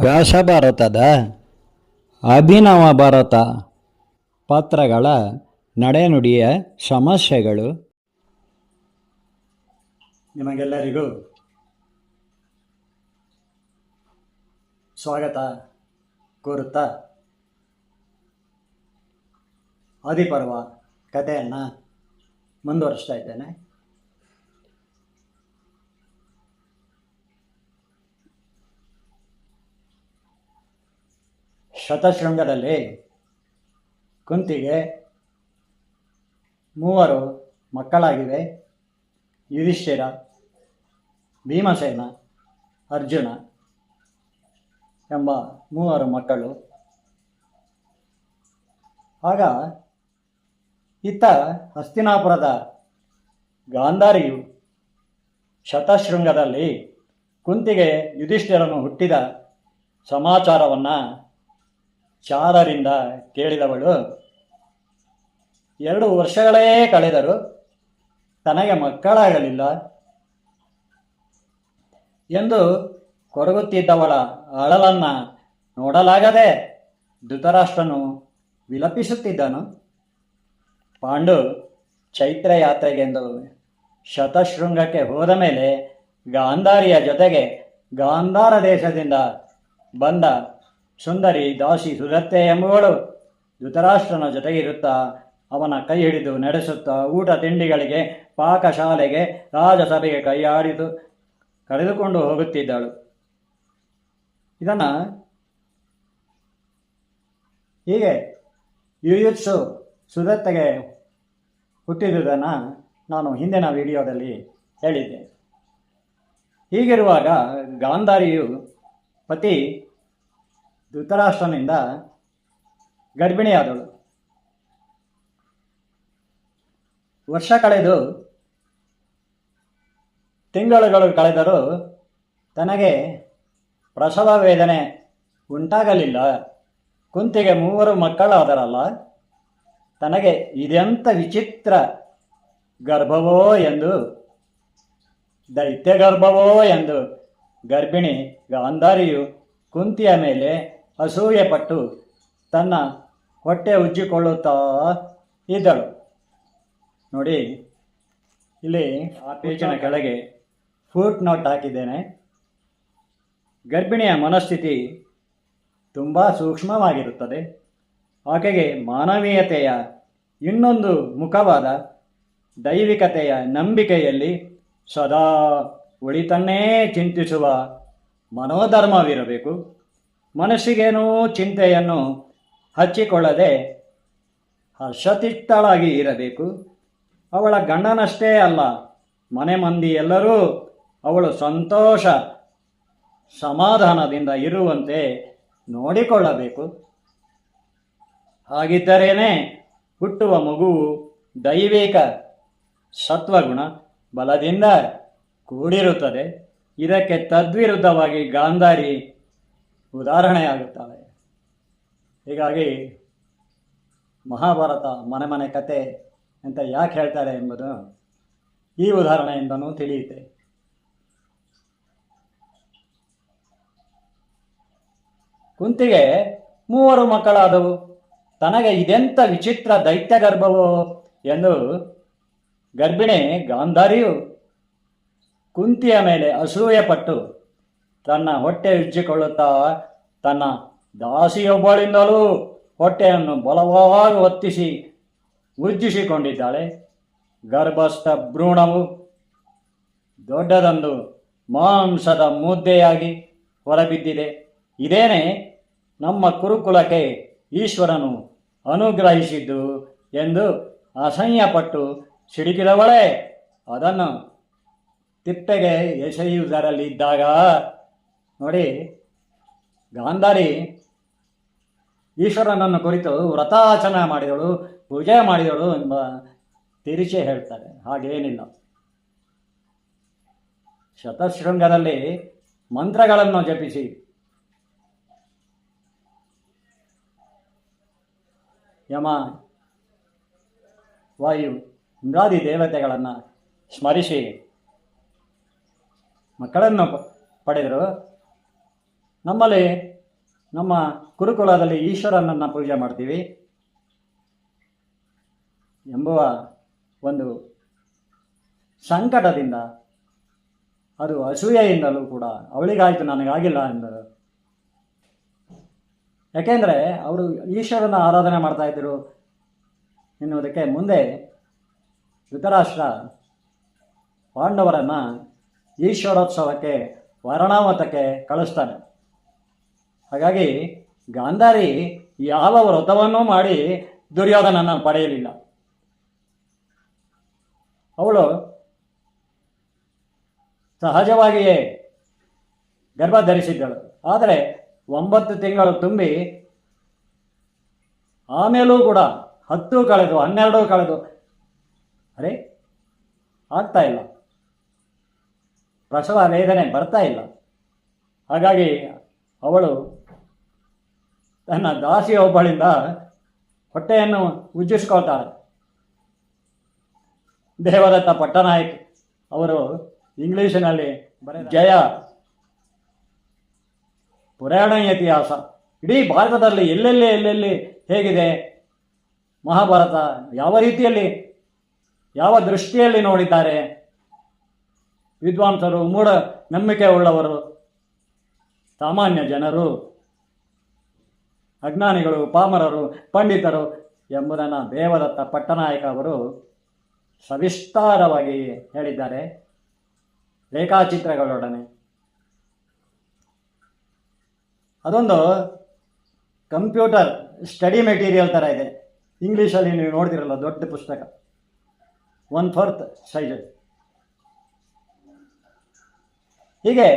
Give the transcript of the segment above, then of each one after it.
ವ್ಯಾಸ ಭಾರತದ ಅಭಿನವ ಭಾರತ ಪಾತ್ರಗಳ ನಡೆನುಡಿಯ ಸಮಸ್ಯೆಗಳು. ನಿಮಗೆಲ್ಲರಿಗೂ ಸ್ವಾಗತ ಕೋರುತ್ತಾ. ಆದಿಪರ್ವ ಕಥೆಯನ್ನು ಮುಂದುವರಿಸ್ತಾ ಇದ್ದೇನೆ ಶತಶೃಂಗದಲ್ಲಿ ಕುಂತಿಗೆ ಮೂವರು ಮಕ್ಕಳಾಗಿವೆ. ಯುಧಿಷ್ಠಿರ ಭೀಮಸೇನ ಅರ್ಜುನ ಎಂಬ ಮೂವರು ಮಕ್ಕಳು. ಆಗ ಇತ್ತ ಹಸ್ತಿನಾಪುರದ ಗಾಂಧಾರಿಯು ಶತಶೃಂಗದಲ್ಲಿ ಕುಂತಿಗೆ ಯುಧಿಷ್ಠಿರನು ಹುಟ್ಟಿದ ಸಮಾಚಾರವನ್ನು ಚಾರರಿಂದ ಕೇಳಿದವಳು. ಎರಡು ವರ್ಷಗಳೇ ಕಳೆದರು ತನಗೆ ಮಕ್ಕಳಾಗಲಿಲ್ಲ ಎಂದು ಕೊರಗುತ್ತಿದ್ದವಳ ಅಳಲನ್ನು ನೋಡಲಾಗದೆ ಧೃತರಾಷ್ಟ್ರನು ವಿಲಪಿಸುತ್ತಿದ್ದನು. ಪಾಂಡು ಚೈತ್ರ ಯಾತ್ರೆಗೆಂದು ಶತಶೃಂಗಕ್ಕೆ ಹೋದ ಮೇಲೆ ಗಾಂಧಾರಿಯ ಜೊತೆಗೆ ಗಾಂಧಾರ ದೇಶದಿಂದ ಬಂದ ಸುಂದರಿ ದಾಸಿ ಸುದತ್ತೆ ಎಂಬುವಳು ಧೃತರಾಷ್ಟ್ರನ ಜೊತೆಗಿರುತ್ತಾ ಅವನ ಕೈ ಹಿಡಿದು ನಡೆಸುತ್ತಾ ಊಟ ತಿಂಡಿಗಳಿಗೆ ಪಾಕಶಾಲೆಗೆ ರಾಜಸಭೆಗೆ ಕೈಯಾಡಿದು ಕರೆದುಕೊಂಡು ಹೋಗುತ್ತಿದ್ದಳು. ಇದನ್ನು ಹೀಗೆ ಯುಯುತ್ಸು ಸುದತ್ತೆಗೆ ಹುಟ್ಟಿದುದನ್ನು ನಾನು ಹಿಂದಿನ ವಿಡಿಯೋದಲ್ಲಿ ಹೇಳಿದ್ದೆ. ಹೀಗಿರುವಾಗ ಗಾಂಧಾರಿಯು ಪತಿ ಧೃತರಾಷ್ಟ್ರನಿಂದ ಗರ್ಭಿಣಿಯಾದಳು. ವರ್ಷ ಕಳೆದು ತಿಂಗಳುಗಳು ಕಳೆದರೂ ತನಗೆ ಪ್ರಸವ ವೇದನೆ ಉಂಟಾಗಲಿಲ್ಲ. ಕುಂತಿಗೆ ಮೂವರು ಮಕ್ಕಳಾದರಲ್ಲ ತನಗೆ ಇದೆಂಥ ವಿಚಿತ್ರ ಗರ್ಭವೋ ಎಂದು, ದೈತ್ಯ ಗರ್ಭವೋ ಎಂದು ಗರ್ಭಿಣಿ ಗಾಂಧಾರಿಯು ಕುಂತಿಯ ಮೇಲೆ ಅಸೂಯೆ ಪಟ್ಟು ತನ್ನ ಹೊಟ್ಟೆ ಉಜ್ಜಿಕೊಳ್ಳುತ್ತಾ ಇದ್ದಳು. ನೋಡಿ, ಇಲ್ಲಿ ಆ ಪೇಜಿನ ಕೆಳಗೆ ಫೂಟ್ ನೋಟ್ ಹಾಕಿದ್ದೇನೆ. ಗರ್ಭಿಣಿಯ ಮನಸ್ಥಿತಿ ತುಂಬ ಸೂಕ್ಷ್ಮವಾಗಿರುತ್ತದೆ. ಆಕೆಗೆ ಮಾನವೀಯತೆಯ ಇನ್ನೊಂದು ಮುಖವಾದ ದೈವಿಕತೆಯ ನಂಬಿಕೆಯಲ್ಲಿ ಸದಾ ಉಳಿತನ್ನೇ ಚಿಂತಿಸುವ ಮನೋಧರ್ಮವಿರಬೇಕು. ಮನಸ್ಸಿಗೇನೂ ಚಿಂತೆಯನ್ನು ಹಚ್ಚಿಕೊಳ್ಳದೆ ಹರ್ಷತಿಷ್ಠಳಾಗಿ ಇರಬೇಕು. ಅವಳ ಗಂಡನಷ್ಟೇ ಅಲ್ಲ, ಮನೆ ಮಂದಿ ಎಲ್ಲರೂ ಅವಳು ಸಂತೋಷ ಸಮಾಧಾನದಿಂದ ಇರುವಂತೆ ನೋಡಿಕೊಳ್ಳಬೇಕು. ಹಾಗಿದ್ದರೇನೆ ಹುಟ್ಟುವ ಮಗುವು ದೈವಿಕ ಸತ್ವಗುಣ ಬಲದಿಂದ ಕೂಡಿರುತ್ತದೆ. ಇದಕ್ಕೆ ತದ್ವಿರುದ್ಧವಾಗಿ ಗಾಂಧಾರಿ ಉದಾಹರಣೆಯಾಗುತ್ತವೆ ಹೀಗಾಗಿ ಮಹಾಭಾರತ ಮನೆ ಮನೆ ಕತೆ ಅಂತ ಯಾಕೆ ಹೇಳ್ತಾರೆ ಎಂಬುದು ಈ ಉದಾಹರಣೆಯಿಂದನೂ ತಿಳಿಯುತ್ತೆ. ಕುಂತಿಗೆ ಮೂವರು ಮಕ್ಕಳಾದವು. ತನಗೆ ಇದೆಂಥ ವಿಚಿತ್ರ ದೈತ್ಯ ಗರ್ಭವೋ ಎಂದು ಗರ್ಭಿಣಿ ಗಾಂಧಾರಿಯು ಕುಂತಿಯ ಮೇಲೆ ಅಸೂಯೆ ಪಟ್ಟು ತನ್ನ ಹೊಟ್ಟೆ ಉಜ್ಜಿಕೊಳ್ಳುತ್ತಾ ತನ್ನ ದಾಸಿಯೊಬ್ಬಳಿಂದಲೂ ಹೊಟ್ಟೆಯನ್ನು ಬಲವಾಗಿ ಒತ್ತಿಸಿ ಉಜ್ಜಿಸಿಕೊಂಡಿದ್ದಾಳೆ. ಗರ್ಭಸ್ಥ ಭ್ರೂಣವು ದೊಡ್ಡದೊಂದು ಮಾಂಸದ ಮುದ್ದೆಯಾಗಿ ಹೊರಬಿದ್ದಿದೆ. ಇದೇನೆ ನಮ್ಮ ಕುರುಕುಲಕ್ಕೆ ಈಶ್ವರನು ಅನುಗ್ರಹಿಸಿದ್ದು ಎಂದು ಅಸಹ್ಯಪಟ್ಟು ಸಿಡುಕಿದವಳೆ, ಅದನ್ನು ತಿಪ್ಪೆಗೆ ಎಸೆಯುವುದರಲ್ಲಿದ್ದಾಗ ನೋಡಿ, ಗಾಂಧಾರಿ ಈಶ್ವರನನ್ನು ಕುರಿತು ವ್ರತಾಚನ ಮಾಡಿದಳು, ಪೂಜೆ ಮಾಡಿದಳು ಎಂಬ ತಿರುಚೆ ಹೇಳ್ತಾರೆ ಹಾಗೇನಿಲ್ಲ. ಶತಶೃಂಗದಲ್ಲಿ ಮಂತ್ರಗಳನ್ನು ಜಪಿಸಿ ಯಮ, ವಾಯು, ಇಂದ್ರಾದಿ ದೇವತೆಗಳನ್ನು ಸ್ಮರಿಸಿ ಮಕ್ಕಳನ್ನು ಪಡೆದರು. ನಮ್ಮಲ್ಲಿ ನಮ್ಮ ಕುರುಕುಲದಲ್ಲಿ ಈಶ್ವರನನ್ನು ಪೂಜೆ ಮಾಡ್ತೀವಿ ಎಂಬುವ ಒಂದು ಸಂಕಟದಿಂದ ಅದು ಅಸೂಯೆಯಿಂದಲೂ ಕೂಡ ಅವಳಿಗಾಯಿತು ನನಗಾಗಿಲ್ಲ ಎಂದರು. ಯಾಕೆಂದರೆ ಅವರು ಈಶ್ವರನ ಆರಾಧನೆ ಮಾಡ್ತಾ ಇದ್ದರು ಎನ್ನುವುದಕ್ಕೆ ಮುಂದೆ ಧೃತರಾಷ್ಟ್ರ ಪಾಂಡವರನ್ನು ಈಶ್ವರೋತ್ಸವಕ್ಕೆ, ವರ್ಣಾವತಕ್ಕೆ ಕಳಿಸ್ತಾನೆ. ಹಾಗಾಗಿ ಗಾಂಧಾರಿ ಯಾವ ವ್ರತವನ್ನೂ ಮಾಡಿ ದುರ್ಯೋಧನನ್ನು ಪಡೆಯಲಿಲ್ಲ. ಅವಳು ಸಹಜವಾಗಿಯೇ ಗರ್ಭ ಧರಿಸಿದ್ದಳು. ಆದರೆ ಒಂಬತ್ತು ತಿಂಗಳು ತುಂಬಿ, ಆಮೇಲೂ ಕೂಡ ಹತ್ತು ಕಳೆದು, ಹನ್ನೆರಡು ಕಳೆದು, ಅರೆ, ಆಗ್ತಾ ಇಲ್ಲ. ಪ್ರಸವ ವೇದನೆ ಬರ್ತಾ ಇಲ್ಲ. ಹಾಗಾಗಿ ಅವಳು ತನ್ನ ದಾಸಿಯೊಬ್ಬಳಿಂದ ಹೊಟ್ಟೆಯನ್ನು ಉಜ್ಜಿಸ್ಕೊಳ್ತಾಳೆ. ದೇವದತ್ತ ಪಟ್ಟನಾಯಕ್ ಅವರು ಇಂಗ್ಲೀಷಿನಲ್ಲಿ ಬರೆ ಜಯ ಪುರಾಣ ಇತಿಹಾಸ. ಇಡೀ ಭಾರತದಲ್ಲಿ ಎಲ್ಲೆಲ್ಲಿ ಎಲ್ಲೆಲ್ಲಿ ಹೇಗಿದೆ? ಮಹಾಭಾರತ ಯಾವ ರೀತಿಯಲ್ಲಿ, ಯಾವ ದೃಷ್ಟಿಯಲ್ಲಿ ನೋಡಿದ್ದಾರೆ? ವಿದ್ವಾಂಸರು, ಮೂಢ ನಂಬಿಕೆ ಉಳ್ಳವರು ಸಾಮಾನ್ಯ ಜನರು, ಅಜ್ಞಾನಿಗಳು, ಪಾಮರರು, ಪಂಡಿತರು ಎಂಬುದನ್ನು ದೇವದತ್ತ ಪಟ್ಟನಾಯಕ ಅವರು ಸವಿಸ್ತಾರವಾಗಿ ಹೇಳಿದ್ದಾರೆ. ರೇಖಾಚಿತ್ರಗಳೊಡನೆ. ಅದೊಂದು ಕಂಪ್ಯೂಟರ್ ಸ್ಟಡಿ ಮೆಟೀರಿಯಲ್ ಥರ ಇದೆ. ಇಂಗ್ಲೀಷಲ್ಲಿ ನೀವು ನೋಡ್ತಿರಲ್ಲ, ದೊಡ್ಡ ಪುಸ್ತಕ. ಒನ್ ಫೋರ್ತ್ ಸೈಜ್ ಹೀಗೆ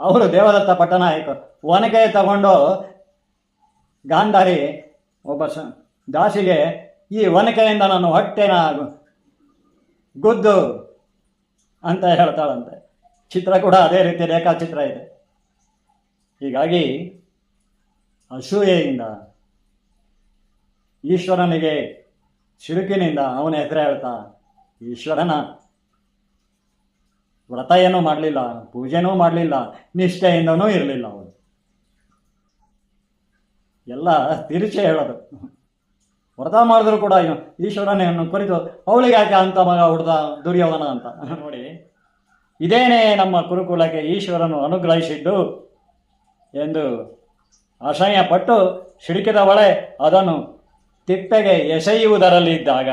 ಅವರು ದೇವದತ್ತ ಪಟ್ಟನಾಯಕ ಒನಕೆ ತಗೊಂಡು ಗಾಂಧಾರಿ ಒಬ್ಬ ಸ, ದಾಸಿಗೆ ಈ ಒನಕೆಯಿಂದ ನಾನು ಹೊಟ್ಟೆನ ಗುದ್ದು ಅಂತ ಹೇಳ್ತಾಳಂತೆ. ಚಿತ್ರ ಕೂಡ ಅದೇ ರೀತಿ ರೇಖಾಚಿತ್ರ ಇದೆ. ಹೀಗಾಗಿ ಅಸೂಯೆಯಿಂದ ಈಶ್ವರನಿಗೆ ಸಿಡುಕಿನಿಂದ ಅವನ ಹೆಸರು ಹೇಳ್ತಾ, ಈಶ್ವರನ ವ್ರತ ಏನೂ ಮಾಡಲಿಲ್ಲ, ಪೂಜೆನೂ ಮಾಡಲಿಲ್ಲ, ನಿಷ್ಠೆಯಿಂದನೂ ಇರಲಿಲ್ಲ ಅವನು. ಎಲ್ಲ ತಿರುಚೆ ಹೇಳೋದು. ವ್ರತ ಮಾಡಿದ್ರು ಕೂಡ ಇನ್ನು ಈಶ್ವರನನ್ನು ಕುರಿತು ಅವಳಿಗೆ ಯಾಕೆ ಅಂತ ಮಗ ಹುಡ್ದ, ದುರ್ಯೋಧನ ಅಂತ. ನೋಡಿ, ಇದೇನೇ ನಮ್ಮ ಕುರುಕುಲಕ್ಕೆ ಈಶ್ವರನು ಅನುಗ್ರಹಿಸಿದ್ದು ಎಂದು ಅಸಹ್ಯ ಪಟ್ಟು ಸಿಡುಕಿದವಳೆ ಅದನ್ನು ತಿಪ್ಪೆಗೆ ಎಸೆಯುವುದರಲ್ಲಿದ್ದಾಗ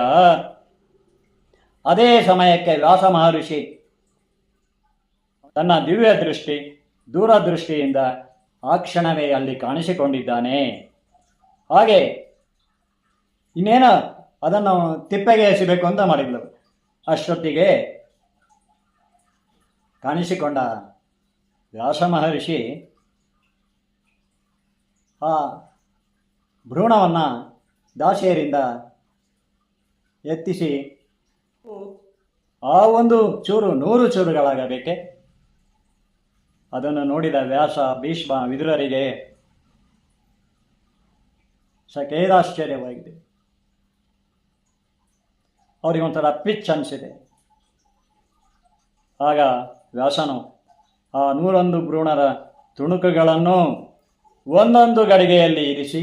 ಅದೇ ಸಮಯಕ್ಕೆ ವ್ಯಾಸ ಮಹರ್ಷಿ ತನ್ನ ದಿವ್ಯ ದೃಷ್ಟಿ ದೂರದೃಷ್ಟಿಯಿಂದ ಆ ಕ್ಷಣವೇ ಅಲ್ಲಿ ಕಾಣಿಸಿಕೊಂಡಿದ್ದಾನೆ. ಹಾಗೆ ಇನ್ನೇನು ಅದನ್ನು ತಿಪ್ಪೆಗೆ ಎಸಿಬೇಕು ಅಂತ ಮಾಡಿದ್ಲು. ಅಷ್ಟೊತ್ತಿಗೆ ಕಾಣಿಸಿಕೊಂಡ ವ್ಯಾಸ ಮಹರ್ಷಿ ಆ ಭ್ರೂಣವನ್ನು ದಾಶೆಯರಿಂದ ಎತ್ತಿಸಿ ಆ ಒಂದು ಚೂರು ನೂರು ಚೂರುಗಳಾಗಬೇಕೆ? ಅದನ್ನು ನೋಡಿದ ವ್ಯಾಸ ಭೀಷ್ಮ ವಿದುರರಿಗೆ ಸಕೇದಾಶ್ಚರ್ಯವಾಗಿದೆ. ಅವರಿಗೆ ಒಂಥರ ಪಿಚ್ ಅನಿಸಿದೆ. ಆಗ ವ್ಯಾಸನು ಆ ನೂರೊಂದು ಭ್ರೂಣರ ತುಣುಕುಗಳನ್ನು ಒಂದೊಂದು ಗಡಿಗೆಯಲ್ಲಿ ಇರಿಸಿ.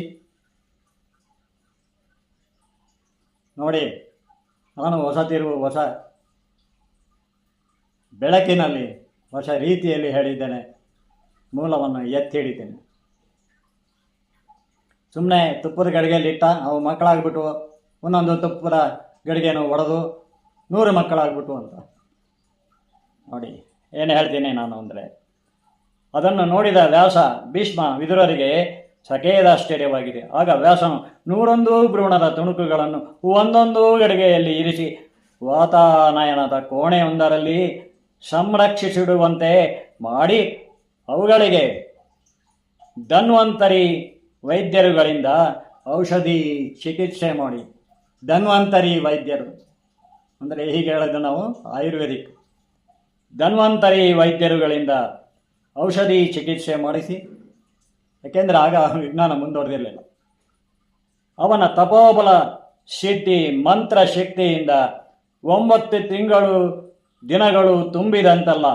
ನೋಡಿ, ನಾನು ಹೊಸ ತಿರುವು, ಹೊಸ ಬೆಳಕಿನಲ್ಲಿ, ಹೊಸ ರೀತಿಯಲ್ಲಿ ಹೇಳಿದ್ದೇನೆ. ಮೂಲವನ್ನು ಎತ್ತಿ ಹಿಡಿತೇನೆ ಸುಮ್ಮನೆ ತುಪ್ಪದ ಗಡಿಗೆಯಲ್ಲಿ ಇಟ್ಟ, ಅವು ಮಕ್ಕಳಾಗ್ಬಿಟ್ಟು, ಒಂದೊಂದು ತುಪ್ಪದ ಗಡಿಗೆಯನ್ನು ಒಡೆದು, ನೂರು ಮಕ್ಕಳಾಗ್ಬಿಟ್ಟು ಅಂತ. ನೋಡಿ, ಏನು ಹೇಳ್ತೀನಿ ನಾನು ಅಂದರೆ ಅದನ್ನು ನೋಡಿದ ವ್ಯಾಸ ಭೀಷ್ಮ ವಿದುರರಿಗೆ ಸಖೇದಾಶ್ಚರ್ಯವಾಗಿದೆ ಆಗ ವ್ಯಾಸನು, ನೂರೊಂದು ಭ್ರೂಣದ ತುಣುಕುಗಳನ್ನು ಒಂದೊಂದು ಗಡಿಗೆಯಲ್ಲಿ ಇರಿಸಿ, ವಾತಾನಯನದ ಕೋಣೆಯೊಂದರಲ್ಲಿ ಸಂರಕ್ಷಿಸಿಡುವಂತೆ ಮಾಡಿ, ಅವುಗಳಿಗೆ ಧನ್ವಂತರಿ ವೈದ್ಯರುಗಳಿಂದ ಔಷಧಿ ಚಿಕಿತ್ಸೆ ಮಾಡಿ. ಧನ್ವಂತರಿ ವೈದ್ಯರು. ಅಂದರೆ ಹೀಗೆ ಹೇಳೋದು ನಾವು ಆಯುರ್ವೇದಿಕ್. ಧನ್ವಂತರಿ ವೈದ್ಯರುಗಳಿಂದ ಔಷಧಿ ಚಿಕಿತ್ಸೆ ಮಾಡಿಸಿ ಯಾಕೆಂದರೆ ಆಗ ವಿಜ್ಞಾನ ಮುಂದುವರೆದಿರಲಿಲ್ಲ. ಅವನ ತಪೋಬಲ ಸಿದ್ಧಿ ಮಂತ್ರ ಶಕ್ತಿಯಿಂದ ಒಂಬತ್ತು ತಿಂಗಳು, ದಿನಗಳು ತುಂಬಿದಂತಲ್ಲ,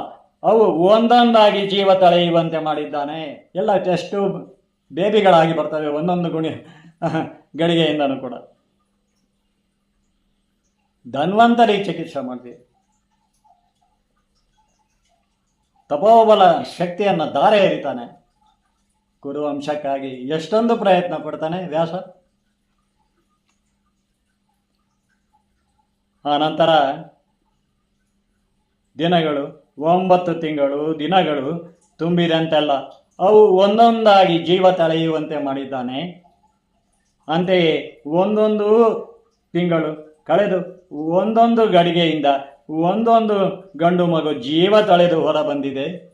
ಅವು ಒಂದೊಂದಾಗಿ ಜೀವ ತಳೆಯುವಂತೆ ಮಾಡಿದ್ದಾನೆ. ಎಲ್ಲ ಟೆಸ್ಟು ಬೇಬಿಗಳಾಗಿ ಬರ್ತವೆ, ಒಂದೊಂದು ಗುಣಿ ಗಳಿಗೆಯಿಂದನೂ ಕೂಡ. ಧನ್ವಂತರಿ ಚಿಕಿತ್ಸೆ ಮಾಡ್ತೀವಿ. ತಪೋಬಲ ಶಕ್ತಿಯನ್ನು ಧಾರೆ ಎರಿತಾನೆ. ಕುರುವಂಶಕ್ಕಾಗಿ ಎಷ್ಟೊಂದು ಪ್ರಯತ್ನ ಪಡ್ತಾನೆ ವ್ಯಾಸ. ಆನಂತರ ದಿನಗಳು, ಒಂಬತ್ತು ತಿಂಗಳು, ದಿನಗಳು ತುಂಬಿದಂತೆಲ್ಲ ಅವು ಒಂದೊಂದಾಗಿ ಜೀವ ತಳೆಯುವಂತೆ ಮಾಡಿದ್ದಾನೆ. ಅಂತೆಯೇ ಒಂದೊಂದು ತಿಂಗಳು ಕಳೆದು ಒಂದೊಂದು ಗಡಿಗೆಯಿಂದ ಒಂದೊಂದು ಗಂಡು ಮಗು ಜೀವ ತಳೆದು ಹೊರ ಬಂದಿದೆ.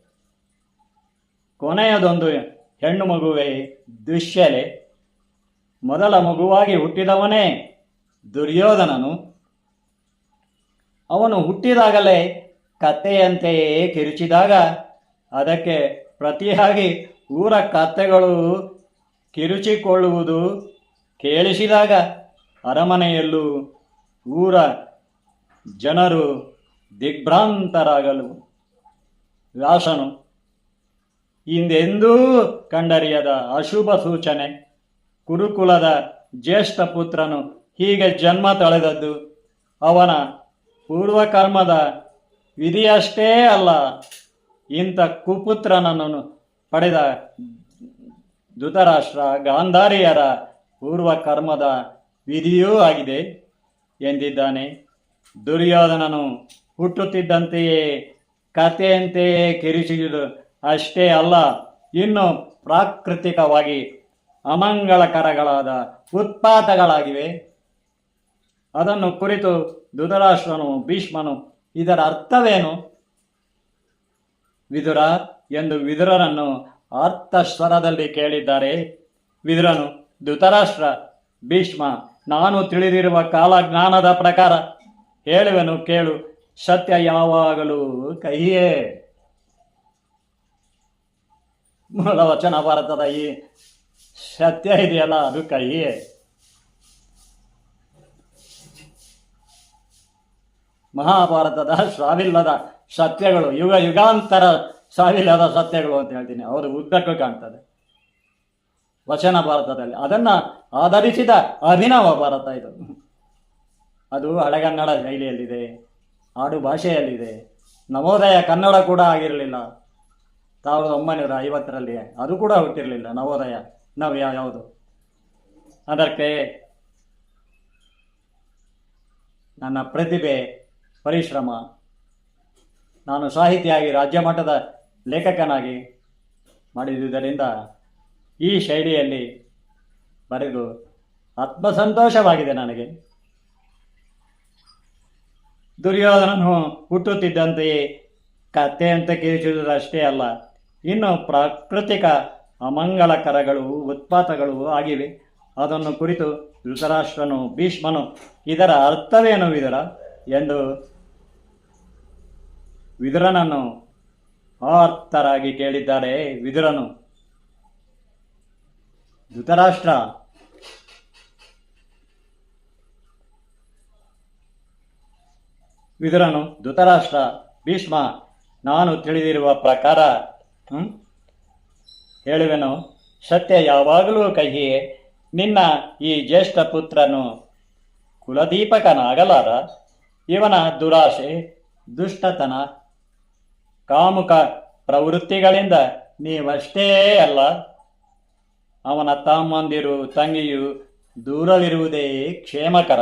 ಕೊನೆಯದೊಂದು ಹೆಣ್ಣು ಮಗುವೆ ದುಶ್ಯಲೆ. ಮೊದಲ ಮಗುವಾಗಿ ಹುಟ್ಟಿದವನೇ ದುರ್ಯೋಧನನು. ಅವನು ಹುಟ್ಟಿದಾಗಲೇ ಕತ್ತೆಯಂತೆಯೇ ಕಿರುಚಿದಾಗ ಅದಕ್ಕೆ ಪ್ರತಿಯಾಗಿ ಊರ ಕತ್ತೆಗಳು ಕಿರುಚಿಕೊಳ್ಳುವುದು ಕೇಳಿಸಿದಾಗ ಅರಮನೆಯಲ್ಲೂ ಊರ ಜನರು ದಿಗ್ಭ್ರಾಂತರಾಗಲು ವ್ಯಾಸನು ಹಿಂದೆಂದೂ ಕಂಡರಿಯದ ಅಶುಭ ಸೂಚನೆ. ಕುರುಕುಲದ ಜ್ಯೇಷ್ಠ ಪುತ್ರನು ಹೀಗೆ ಜನ್ಮ ತಳೆದದ್ದು. ಅವನ ಪೂರ್ವಕರ್ಮದ ವಿಧಿಯಷ್ಟೇ ಅಲ್ಲ. ಇಂಥ ಕುಪುತ್ರನನ್ನು ಪಡೆದ ಧೃತರಾಷ್ಟ್ರ ಗಾಂಧಾರಿಯರ ಪೂರ್ವಕರ್ಮದ ವಿಧಿಯೂ ಆಗಿದೆ ಎಂದಿದ್ದಾನೆ. ದುರ್ಯೋಧನನು ಹುಟ್ಟುತ್ತಿದ್ದಂತೆಯೇ ಕಥೆಯಂತೆಯೇ ಕಿರಿಸಿದುದು ಅಷ್ಟೇ ಅಲ್ಲ, ಇನ್ನು ಪ್ರಾಕೃತಿಕವಾಗಿ ಅಮಂಗಳಕರಗಳಾದ ಉತ್ಪಾತಗಳಾಗಿವೆ. ಅದನ್ನು ಕುರಿತು ಧೃತರಾಷ್ಟ್ರನು, ಭೀಷ್ಮನು, ಇದರ ಅರ್ಥವೇನು? ವಿದುರ ಎಂದು ವಿದುರನನ್ನು ಅರ್ಥ ಸ್ವರದಲ್ಲಿ ಕೇಳಿದ್ದಾರೆ. ವಿದುರನು, ಧೃತರಾಷ್ಟ್ರ, ಭೀಷ್ಮ, ನಾನು ತಿಳಿದಿರುವ ಕಾಲಜ್ಞಾನದ ಪ್ರಕಾರ ಹೇಳುವೆನು, ಕೇಳು. ಸತ್ಯ ಯಾವಾಗಲೂ ಕಹಿಯೇ. ಮೂಲ ವಚನ ಭಾರತದ ಈ ಸತ್ಯ ಇದೆಯಲ್ಲ, ಅದು ಕಹಿಯೇ. ಮಹಾಭಾರತದ ಸಾವಿಲ್ಲದ ಸತ್ಯಗಳು, ಯುಗ ಯುಗಾಂತರ ಸಾವಿಲ್ಲದ ಸತ್ಯಗಳು ಅಂತ ಹೇಳ್ತೀನಿ. ಅವರು ಉದ್ದಕ್ಕೂ ಕಾಣ್ತದೆ. ವಚನ ಭಾರತದಲ್ಲಿ. ಅದನ್ನು ಆಧರಿಸಿದ ಅಭಿನವ ಭಾರತ ಇದು. ಅದು ಹಳೆಗನ್ನಡ ಶೈಲಿಯಲ್ಲಿದೆ, ಆಡು ಭಾಷೆಯಲ್ಲಿದೆ. ನವೋದಯ ಕನ್ನಡ ಕೂಡ ಆಗಿರಲಿಲ್ಲ. ಸಾವಿರದ ಒಂಬೈನೂರ ಐವತ್ತರಲ್ಲಿ ಅದು ಕೂಡ ಹುಟ್ಟಿರಲಿಲ್ಲ, ನವೋದಯ. ನವ್ಯ ಯಾವುದು? ಅದಕ್ಕೆ ನನ್ನ ಪ್ರತಿಭೆ, ಪರಿಶ್ರಮ. ನಾನು ಸಾಹಿತಿಯಾಗಿ, ರಾಜ್ಯ ಮಟ್ಟದ ಲೇಖಕನಾಗಿ ಮಾಡಿದುದರಿಂದ ಈ ಶೈಲಿಯಲ್ಲಿ ಬರೆದು ಆತ್ಮಸಂತೋಷವಾಗಿದೆ ನನಗೆ. ದುರ್ಯೋಧನನು ಹುಟ್ಟುತ್ತಿದ್ದಂತೆಯೇ ಕತ್ತೆ ಅಂತ ಅಷ್ಟೇ ಅಲ್ಲ. ಇನ್ನು ಪ್ರಾಕೃತಿಕ ಅಮಂಗಲಕರಗಳು, ಉತ್ಪಾತಗಳು ಆಗಿವೆ. ಅದನ್ನು ಕುರಿತು ಧೃತರಾಷ್ಟ್ರನು ಭೀಷ್ಮನು, ಇದರ ಅರ್ಥವೇನು ವಿದುರ? ಎಂದು ವಿದುರನನ್ನು ಆರ್ತರಾಗಿ ಕೇಳಿದ್ದಾರೆ ವಿದುರನು. ಧೃತರಾಷ್ಟ್ರ ವಿದುರನು ಧೃತರಾಷ್ಟ್ರ ಭೀಷ್ಮ. ನಾನು ತಿಳಿದಿರುವ ಪ್ರಕಾರ? ಹೇಳುವೆನು, ಸತ್ಯ ಯಾವಾಗಲೂ ಕಹಿಯೇ. ನಿನ್ನ ಈ ಜ್ಯೇಷ್ಠ ಪುತ್ರನು ಕುಲದೀಪಕನಾಗಲಾರ. ಇವನ ದುರಾಶೆ, ದುಷ್ಟತನ, ಕಾಮುಕ ಪ್ರವೃತ್ತಿಗಳಿಂದ ನೀವಷ್ಟೇ ಅಲ್ಲ. ಅವನ ತಮ್ಮಂದಿರು, ತಂಗಿಯು ದೂರವಿರುವುದೇ ಕ್ಷೇಮಕರ.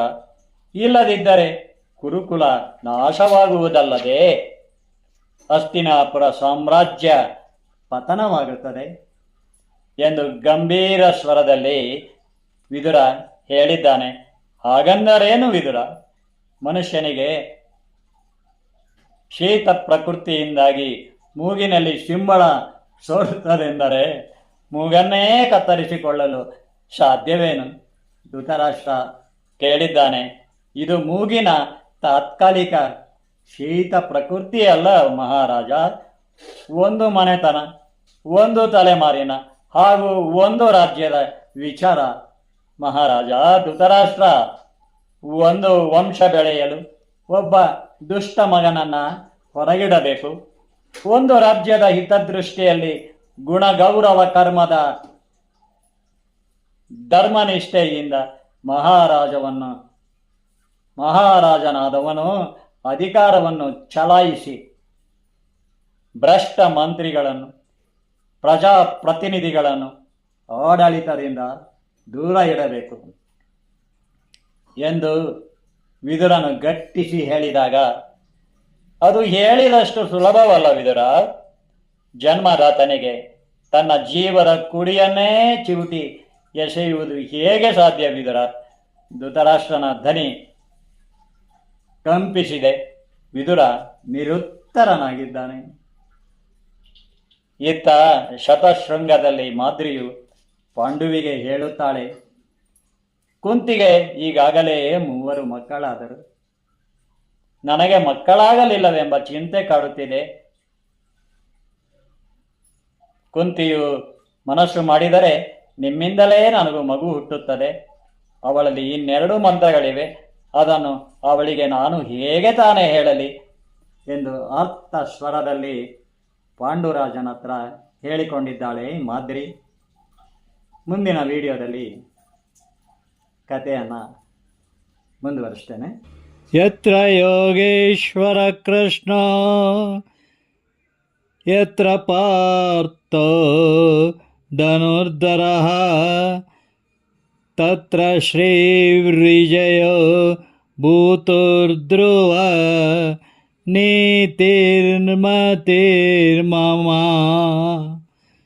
ಇಲ್ಲದಿದ್ದರೆ ಕುರುಕುಲ ನಾಶವಾಗುವುದಲ್ಲದೆ ಅಸ್ತಿನಾಪುರ ಸಾಮ್ರಾಜ್ಯ ಪತನವಾಗುತ್ತದೆ ಎಂದು ಗಂಭೀರ ಸ್ವರದಲ್ಲಿ ವಿದುರ ಹೇಳಿದ್ದಾನೆ. ಹಾಗಂದರೇನು ವಿದುರ? ಮನುಷ್ಯನಿಗೆ ಶೀತ ಪ್ರಕೃತಿಯಿಂದಾಗಿ ಮೂಗಿನಲ್ಲಿ ಸಿಂಬಳ ಸೋರುತ್ತದೆಂದರೆ ಮೂಗನ್ನೇ ಕತ್ತರಿಸಿಕೊಳ್ಳಲು ಸಾಧ್ಯವೇನು? ಧೃತರಾಷ್ಟ್ರ ಕೇಳಿದ್ದಾನೆ. ಇದು ಮೂಗಿನ ತಾತ್ಕಾಲಿಕ ಶೀತ ಪ್ರಕೃತಿ ಅಲ್ಲ ಮಹಾರಾಜ. ಒಂದು ಮನೆತನ, ಒಂದು ತಲೆಮಾರಿನ ಹಾಗೂ ಒಂದು ರಾಜ್ಯದ ವಿಚಾರ. ಮಹಾರಾಜ, ಧೃತರಾಷ್ಟ್ರ, ಒಂದು ವಂಶ ಬೆಳೆಯಲು ಒಬ್ಬ ದುಷ್ಟ ಮಗನನ್ನ ಹೊರಗಿಡಬೇಕು. ಒಂದು ರಾಜ್ಯದ ಹಿತದೃಷ್ಟಿಯಲ್ಲಿ ಗುಣಗೌರವ ಕರ್ಮದ ಧರ್ಮನಿಷ್ಠೆಯಿಂದ ಮಹಾರಾಜವನ್ನು ಮಹಾರಾಜನಾದವನು ಅಧಿಕಾರವನ್ನು ಚಲಾಯಿಸಿ ಭ್ರಷ್ಟ ಮಂತ್ರಿಗಳನ್ನು, ಪ್ರಜಾಪ್ರತಿನಿಧಿಗಳನ್ನು ಆಡಳಿತದಿಂದ ದೂರ ಇಡಬೇಕು ಎಂದು ವಿದುರನು ಗಟ್ಟಿಸಿ ಹೇಳಿದಾಗ, ಅದು ಹೇಳಿದಷ್ಟು ಸುಲಭವಲ್ಲ ವಿದುರ. ಜನ್ಮದಾತನಿಗೆ ತನ್ನ ಜೀವದ ಕುಡಿಯನ್ನೇ ಚಿವುಟಿ ಎಸೆಯುವುದು ಹೇಗೆ ಸಾಧ್ಯ ವಿದುರ? ಧೃತರಾಷ್ಟ್ರನ ಧನಿ ಕಂಪಿಸಿದೆ ವಿದುರ ನಿರುತ್ತರನಾಗಿದ್ದಾನೆ. ಇತ್ತ ಶತಶೃಂಗದಲ್ಲಿ ಮಾದ್ರಿಯು ಪಾಂಡುವಿಗೆ ಹೇಳುತ್ತಾಳೆ, ಕುಂತಿಗೆ ಈಗಾಗಲೇ ಮೂವರು ಮಕ್ಕಳಾದರು. ನನಗೆ ಮಕ್ಕಳಾಗಲಿಲ್ಲವೆಂಬ ಚಿಂತೆ ಕಾಡುತ್ತಿದೆ. ಕುಂತಿಯು ಮನಸ್ಸು ಮಾಡಿದರೆ ನಿಮ್ಮಿಂದಲೇ ನನಗೂ ಮಗು ಹುಟ್ಟುತ್ತದೆ. ಅವಳಲ್ಲಿ ಇನ್ನೆರಡು ಮಂತ್ರಗಳಿವೆ. ಅದನ್ನು ಅವಳಿಗೆ ನಾನು ಹೇಗೆ ತಾನೇ ಹೇಳಲಿ? ಎಂದು ಅರ್ಥ ಸ್ವರದಲ್ಲಿ ಪಾಂಡುರಾಜನ ಹತ್ರ ಹೇಳಿಕೊಂಡಿದ್ದಾಳೆ ಮಾದ್ರಿ. ಮುಂದಿನ ವಿಡಿಯೋದಲ್ಲಿ ಕಥೆಯನ್ನು ಮುಂದುವರಿಸ್ತೇನೆ. ಯತ್ರ ಯೋಗೇಶ್ವರ ಕೃಷ್ಣ, ಯತ್ರ ಪಾರ್ಥೋ ಧನುರ್ಧರ तत्र श्रीवृजय भूतोध्रुव नीतिर्मतिर्ममा।